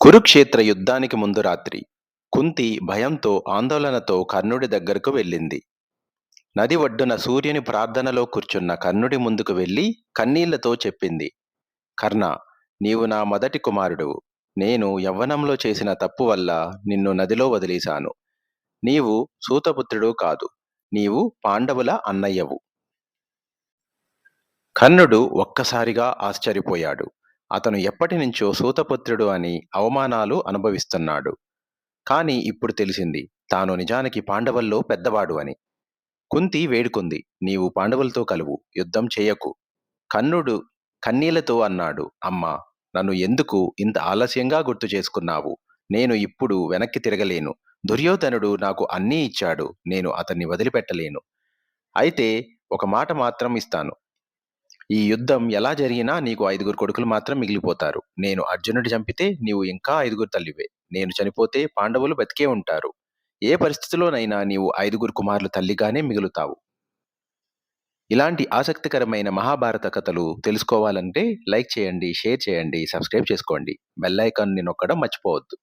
కురుక్షేత్ర యుద్ధానికి ముందు రాత్రి కుంతి భయంతో ఆందోళనతో కర్ణుడి దగ్గరకు వెళ్ళింది. నది ఒడ్డున సూర్యుని ప్రార్థనలో కూర్చున్న కర్ణుడి ముందుకు వెళ్ళి కన్నీళ్ళతో చెప్పింది కర్ణ నీవు నా మొదటి కుమారుడు. నేను యవ్వనంలో చేసిన తప్పు వల్ల నిన్ను నదిలో వదిలేశాను. నీవు సూతపుత్రుడు కాదు. నీవు పాండవుల అన్నయ్యవు కర్ణుడు ఒక్కసారిగా ఆశ్చర్యపోయాడు. అతను ఎప్పటి నుంచో సూతపుత్రుడు అని అవమానాలు అనుభవిస్తున్నాడు. కాని ఇప్పుడు తెలిసింది తాను నిజానికి పాండవుల్లో పెద్దవాడు అని. కుంతి వేడుకుంది నీవు పాండవులతో కలువు యుద్ధం చేయకు. కన్నుడు కన్నీళ్ళతో అన్నాడు అమ్మా నన్ను ఎందుకు ఇంత ఆలస్యంగా గుర్తు చేసుకున్నావు? నేను ఇప్పుడు వెనక్కి తిరగలేను. దుర్యోధనుడు నాకు అన్నీ ఇచ్చాడు నేను అతన్ని వదిలిపెట్టలేను. అయితే ఒక మాట మాత్రం ఇస్తాను ఈ యుద్ధం ఎలా జరిగినా నీకు ఐదుగురు కొడుకులు మాత్రం మిగిలిపోతారు. నేను అర్జునుడి చంపితే నీవు ఇంకా ఐదుగురు తల్లివే. నేను చనిపోతే పాండవులు బతికే ఉంటారు. ఏ పరిస్థితిలోనైనా నీవు ఐదుగురు కుమారులు తల్లిగానే మిగులుతావు. ఇలాంటి ఆసక్తికరమైన మహాభారత కథలు తెలుసుకోవాలంటే లైక్ చేయండి షేర్ చేయండి సబ్స్క్రైబ్ చేసుకోండి. బెల్ ఐకాన్ని నొక్కడం మర్చిపోవద్దు.